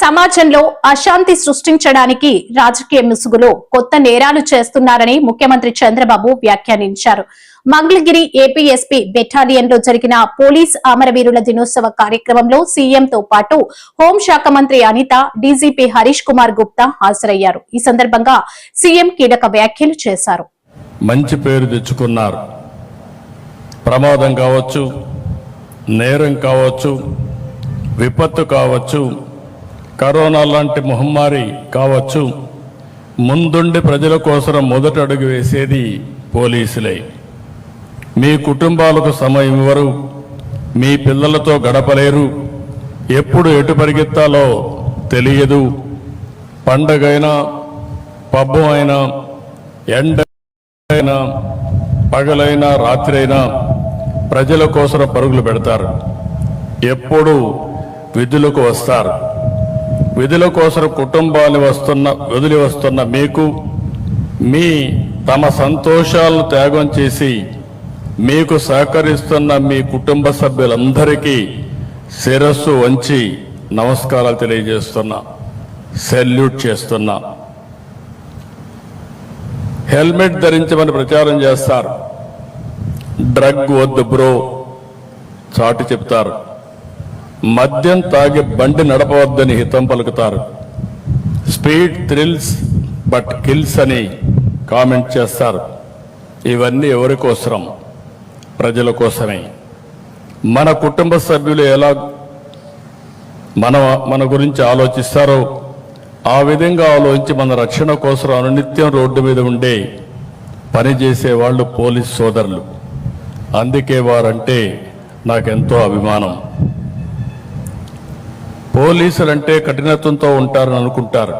సమాజంలో అశాంతి సృష్టించడానికి రాజకీయ ముసుగులో కొత్త నేరాలు చేస్తున్నారని ముఖ్యమంత్రి చంద్రబాబు వ్యాఖ్యానించారు. మంగళగిరి ఏపీఎస్పీ బెటాలియన్లో జరిగిన పోలీస్ అమరవీరుల దినోత్సవ కార్యక్రమంలో సీఎంతో పాటు హోంశాఖ మంత్రి అనిత డీజీపీ హరీష్ కుమార్ గుప్తా హాజరయ్యారు. ఈ సందర్భంగా సీఎం కీలక వ్యాఖ్యలు చేశారు. మంచి పేరు తెచ్చుకున్నారు. ప్రమాదం కావచ్చు నేరం కావచ్చు విపత్తు కావచ్చు కరోనా లాంటి మహమ్మారి కావచ్చు. ముందుండి ప్రజల కోసం మొదట అడుగు వేసేది పోలీసులే. మీ కుటుంబాలకు సమయం ఇవ్వరు. మీ పిల్లలతో గడపలేరు. ఎప్పుడు ఎటు పరిగెత్తాలో తెలియదు. పండగైనా పబ్బం అయినా ఎండ అయినా పగలైనా రాత్రి అయినా ప్రజల కోసం పరుగులు పెడతారు. ఎప్పుడు విధులకు వస్తారు. విధుల కోసం కుటుంబాన్ని వస్తున్న వదిలి వస్తున్న మీకు మీ తమ సంతోషాలను త్యాగం చేసి మీకు సహకరిస్తున్న మీ కుటుంబ సభ్యులందరికీ శిరస్సు వంచి నమస్కారాలు తెలియజేస్తున్నా సెల్యూట్ చేస్తున్నా. హెల్మెట్ ధరించమని ప్రచారం చేస్తారు. డ్రగ్ వద్దు బ్రో చాటి చెప్తారు. మద్యం తాగి బండి నడపవద్దని హితం పలుకుతారు. స్పీడ్ థ్రిల్స్ బట్ కిల్స్ అని కామెంట్ చేస్తారు. ఇవన్నీ ఎవరి కోసరం ప్రజల కోసమే. మన కుటుంబ సభ్యులు ఎలా మన మన గురించి ఆలోచిస్తారో ఆ విధంగా ఆలోచించి మన రక్షణ కోసం అనునిత్యం రోడ్డు మీద ఉండే పనిచేసే వాళ్ళు పోలీస్ సోదరులు. అందుకే వారంటే నాకెంతో అభిమానం. పోలీసులు అంటే కఠినత్వంతో ఉంటారని అనుకుంటారు.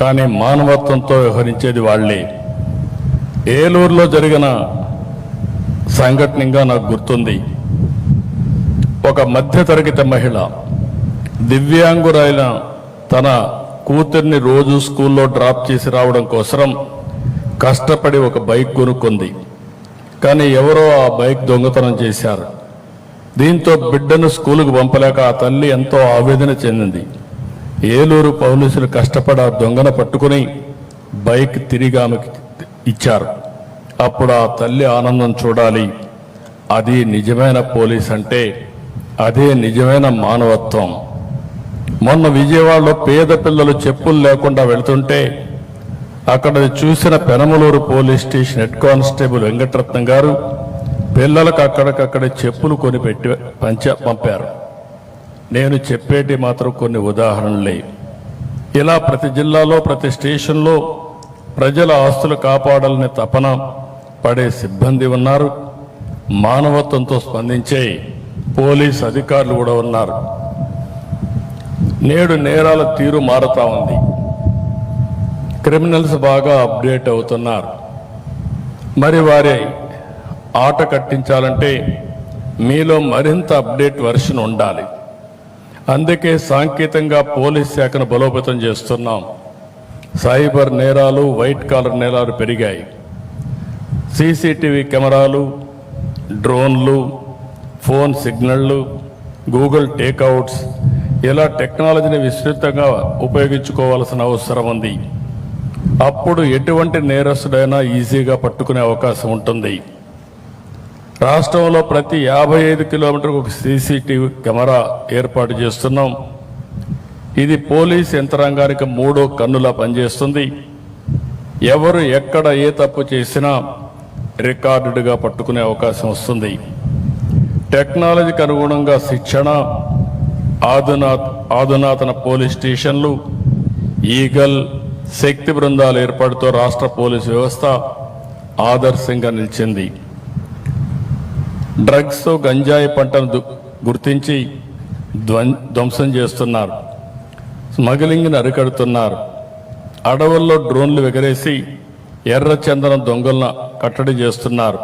కానీ మానవత్వంతో వ్యవహరించేది వాళ్ళే. ఏలూరులో జరిగిన సంఘటనగా నాకు గుర్తుంది. ఒక మధ్యతరగతి మహిళ దివ్యాంగురైన తన కూతుర్ని రోజు స్కూల్లో డ్రాప్ చేసి రావడం కోసం కష్టపడి ఒక బైక్ కొనుక్కుంది. కానీ ఎవరో ఆ బైక్ దొంగతనం చేశారు. దీంతో బిడ్డను స్కూలుకు పంపలేక ఆ తల్లి ఎంతో ఆవేదన చెందింది. ఏలూరు పోలీసులు కష్టపడి ఆ దొంగను పట్టుకుని బైక్ తిరిగి ఆమెకి ఇచ్చారు. అప్పుడు ఆ తల్లి ఆనందం చూడాలి. అది నిజమైన పోలీస్ అంటే అదే నిజమైన మానవత్వం. మొన్న విజయవాడలో పేద పిల్లలు చెప్పులు లేకుండా వెళ్తుంటే అక్కడ చూసిన Penamaluru police station head constable Venkataratnam garu పిల్లలకు అక్కడికక్కడ చెప్పులు కొని పెట్టి పంచ పంపారు. నేను చెప్పేటి మాత్రం కొన్ని ఉదాహరణలే. ఇలా ప్రతి జిల్లాలో ప్రతి స్టేషన్లో ప్రజల ఆస్తులు కాపాడాలనే తపన పడే సిబ్బంది ఉన్నారు. మానవత్వంతో స్పందించే పోలీస్ అధికారులు కూడా ఉన్నారు. నేడు నేరాల తీరు మారుతా ఉంది. క్రిమినల్స్ బాగా అప్డేట్ అవుతున్నారు. మరి వారి ఆట కట్టించాలంటే మీలో మరింత అప్డేట్ వర్షన్ ఉండాలి. అందుకే సాంకేతికంగా పోలీస్ శాఖను బలోపేతం చేస్తున్నాం. సైబర్ నేరాలు వైట్ కాలర్ నేరాలు పెరిగాయి. సీసీటీవీ కెమెరాలు డ్రోన్లు ఫోన్ సిగ్నళ్ళు గూగుల్ టేక్అవుట్స్ ఇలా టెక్నాలజీని విస్తృతంగా ఉపయోగించుకోవాల్సిన అవసరం ఉంది. అప్పుడు ఎటువంటి నేరస్తుడైనా ఈజీగా పట్టుకునే అవకాశం ఉంటుంది. రాష్ట్రంలో ప్రతి యాభై ఐదు కిలోమీటర్కు ఒక సీసీటీవీ కెమెరా ఏర్పాటు చేస్తున్నాం. ఇది పోలీస్ యంత్రాంగానికి మూడో కన్నులా పనిచేస్తుంది. ఎవరు ఎక్కడ ఏ తప్పు చేసినా రికార్డుగా పట్టుకునే అవకాశం వస్తుంది. టెక్నాలజీకి అనుగుణంగా శిక్షణ ఆధునా ఆధునాతన పోలీస్ స్టేషన్లు ఈగల్ శక్తి బృందాల ఏర్పాటుతో రాష్ట్ర పోలీసు వ్యవస్థ ఆదర్శంగా నిలిచింది. డ్రగ్స్ గంజాయి పంటను గుర్తించి ధ్వం- ధ్వంసం చేస్తున్నారు. స్మగ్లింగ్ని అరికడుతున్నారు. అడవుల్లో డ్రోన్లు ఎగరేసి ఎర్ర చందనం దొంగలను కట్టడి చేస్తున్నారు.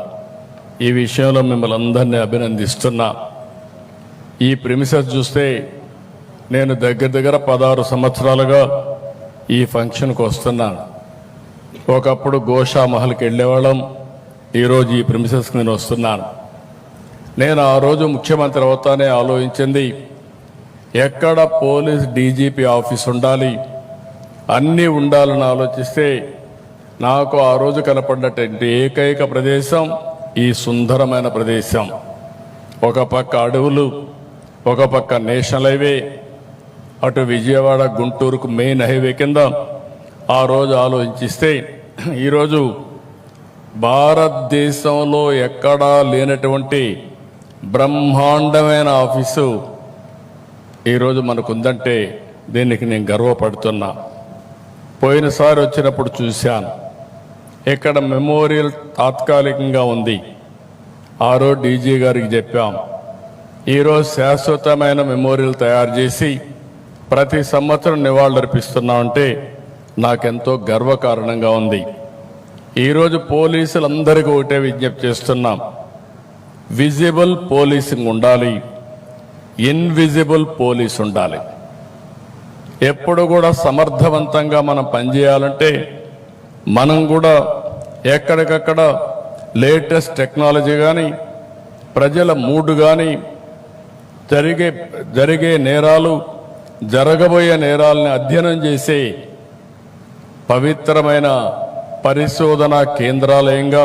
ఈ విషయంలో మిమ్మల్ని అందరినీ అభినందిస్తున్నా. ఈ ప్రిమిసెస్ చూస్తే నేను దగ్గర దగ్గర పదహారు సంవత్సరాలుగా ఈ ఫంక్షన్కి వస్తున్నాను. ఒకప్పుడు గోషా మహల్కి వెళ్ళేవాళ్ళం. ఈరోజు ఈ ప్రిమిసెస్కి నేను వస్తున్నాను. నేను ఆ రోజు ముఖ్యమంత్రి అవుతానే ఆలోచించింది. ఎక్కడ పోలీస్ డీజీపీ ఆఫీస్ ఉండాలి? అన్నీ ఉండాలని ఆలోచిస్తే నాకు ఆ రోజు కనపడినటువంటి ఏకైక ప్రదేశం ఈ సుందరమైన ప్రదేశం. ఒక పక్క అడవులు ఒక పక్క నేషనల్ హైవే అటు విజయవాడ గుంటూరుకు మెయిన్ హైవే కింద ఆ రోజు ఆలోచిస్తే ఈరోజు భారతదేశంలో ఎక్కడా లేనటువంటి బ్రహ్మాండమైన ఆఫీసు. ఈరోజు మనకుందంటే దీనికి నేను గర్వపడుతున్నా. పోయినసారి వచ్చినప్పుడు చూశాను. ఇక్కడ మెమోరియల్ తాత్కాలికంగా ఉంది. ఆ రోజు డీజీ గారికి చెప్పాం. ఈరోజు శాశ్వతమైన మెమోరియల్ తయారు చేసి ప్రతి సంవత్సరం నివాళులర్పిస్తున్నామంటే నాకెంతో గర్వకారణంగా ఉంది. ఈరోజు పోలీసులందరికీ ఒకటే విజ్ఞప్తి చేస్తున్నాం. విజిబుల్ పోలీసింగ్ ఉండాలి. ఇన్విజిబుల్ పోలీస్ ఉండాలి. ఎప్పుడు కూడా సమర్థవంతంగా మనం పనిచేయాలంటే మనం కూడా ఎక్కడికక్కడ లేటెస్ట్ టెక్నాలజీ కానీ ప్రజల మూడు కానీ జరిగే జరిగే నేరాలు జరగబోయే నేరాలని అధ్యయనం చేసే పవిత్రమైన పరిశోధన కేంద్రాలయంగా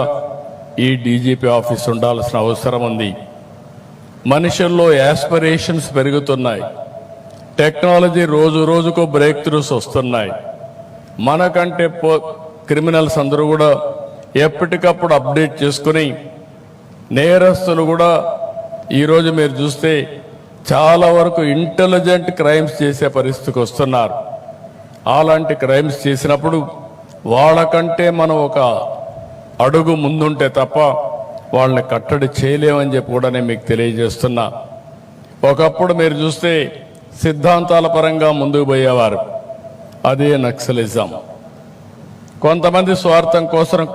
ఈ డీజీపీ ఆఫీస్ ఉండాల్సిన అవసరం ఉంది. మనుషుల్లో యాస్పిరేషన్స్ పెరుగుతున్నాయి. టెక్నాలజీ రోజు రోజుకు బ్రేక్ త్రూస్ వస్తున్నాయి. మనకంటే పో క్రిమినల్స్ అందరూ కూడా ఎప్పటికప్పుడు అప్డేట్ చేసుకుని నేరస్తులు కూడా ఈరోజు మీరు చూస్తే చాలా వరకు ఇంటెలిజెంట్ క్రైమ్స్ చేసే పరిస్థితికి వస్తున్నారు. అలాంటి క్రైమ్స్ చేసినప్పుడు వాళ్ళకంటే మనం ఒక అడుగు ముందుంటే తప్ప వాళ్ళని కట్టడి చేయలేమని చెప్పి కూడా నేను మీకు తెలియజేస్తున్నా. ఒకప్పుడు మీరు చూస్తే సిద్ధాంతాల పరంగా ముందుకు పోయేవారు. అదే నక్సలిజం. కొంతమంది స్వార్థం కోసం